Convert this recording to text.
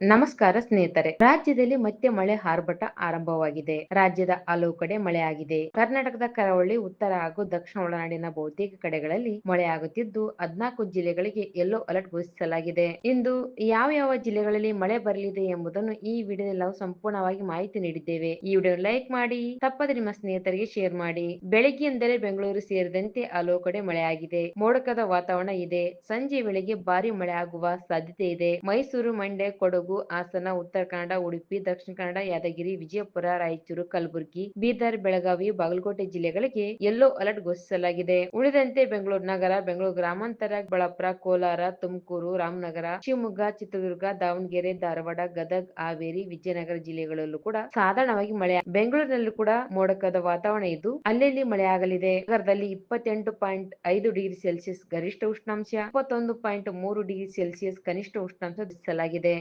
ನಮಸ್ಕಾರ ಸ್ನೇಹಿತರೆ. ರಾಜ್ಯದಲ್ಲಿ ಮತ್ತೆ ಮಳೆ ಆರ್ಭಟ ಆರಂಭವಾಗಿದೆ. ರಾಜ್ಯದ ಹಲವು ಕಡೆ ಮಳೆಯಾಗಿದೆ. ಕರ್ನಾಟಕದ ಕರಾವಳಿ, ಉತ್ತರ ಹಾಗೂ ದಕ್ಷಿಣ ಒಳನಾಡಿನ ಬಹುತೇಕ ಕಡೆಗಳಲ್ಲಿ ಮಳೆಯಾಗುತ್ತಿದ್ದು, ಹದ್ನಾಲ್ಕು ಜಿಲ್ಲೆಗಳಿಗೆ ಯೆಲ್ಲೋ ಅಲರ್ಟ್ ಘೋಷಿಸಲಾಗಿದೆ. ಇಂದು ಯಾವ ಯಾವ ಜಿಲ್ಲೆಗಳಲ್ಲಿ ಮಳೆ ಬರಲಿದೆ ಎಂಬುದನ್ನು ಈ ವಿಡಿಯೋದಲ್ಲಿ ನಾವು ಸಂಪೂರ್ಣವಾಗಿ ಮಾಹಿತಿ ನೀಡಿದ್ದೇವೆ. ಈ ವಿಡಿಯೋ ಲೈಕ್ ಮಾಡಿ, ತಪ್ಪದೆ ನಿಮ್ಮ ಸ್ನೇಹಿತರಿಗೆ ಶೇರ್ ಮಾಡಿ. ಬೆಳಗ್ಗೆಯಿಂದಲೇ ಬೆಂಗಳೂರು ಸೇರಿದಂತೆ ಹಲವು ಕಡೆ ಮಳೆಯಾಗಿದೆ. ಮೋಡಕದ ವಾತಾವರಣ ಇದೆ. ಸಂಜೆ ವೇಳೆಗೆ ಭಾರಿ ಮಳೆ ಆಗುವ ಸಾಧ್ಯತೆ ಇದೆ. ಮೈಸೂರು, ಮಂಡ್ಯ, ಕೊಡಗು ಹಾಸನ, ಉತ್ತರ ಕನ್ನಡ, ಉಡುಪಿ, ದಕ್ಷಿಣ ಕನ್ನಡ, ಯಾದಗಿರಿ, ವಿಜಯಪುರ, ರಾಯಚೂರು, ಕಲಬುರಗಿ, ಬೀದರ್, ಬೆಳಗಾವಿ, ಬಾಗಲಕೋಟೆ ಜಿಲ್ಲೆಗಳಿಗೆ ಯೆಲ್ಲೋ ಅಲರ್ಟ್ ಘೋಷಿಸಲಾಗಿದೆ. ಉಳಿದಂತೆ ಬೆಂಗಳೂರು ನಗರ, ಬೆಂಗಳೂರು ಗ್ರಾಮಾಂತರ ಬಳಪುರ ಕೋಲಾರ, ತುಮಕೂರು, ರಾಮನಗರ, ಶಿವಮೊಗ್ಗ, ಚಿತ್ರದುರ್ಗ, ದಾವಣಗೆರೆ, ಧಾರವಾಡ, ಗದಗ, ಹಾವೇರಿ, ವಿಜಯನಗರ ಜಿಲ್ಲೆಗಳಲ್ಲೂ ಕೂಡ ಸಾಧಾರಣವಾಗಿ ಮಳೆ. ಬೆಂಗಳೂರಿನಲ್ಲೂ ಕೂಡ ಮೋಡಕದ ವಾತಾವರಣ ಇದ್ದು ಅಲ್ಲಲ್ಲಿ ಮಳೆಯಾಗಲಿದೆ ನಗರದಲ್ಲಿ ಇಪ್ಪತ್ತೆಂಟು ಪಾಯಿಂಟ್ ಐದು ಡಿಗ್ರಿ ಸೆಲ್ಸಿಯಸ್ ಗರಿಷ್ಠ ಉಷ್ಣಾಂಶ, ಇಪ್ಪತ್ತೊಂದು ಪಾಯಿಂಟ್ ಮೂರು ಡಿಗ್ರಿ ಸೆಲ್ಸಿಯಸ್ ಕನಿಷ್ಠ ಉಷ್ಣಾಂಶ ದಾಖಲಿಸಲಾಗಿದೆ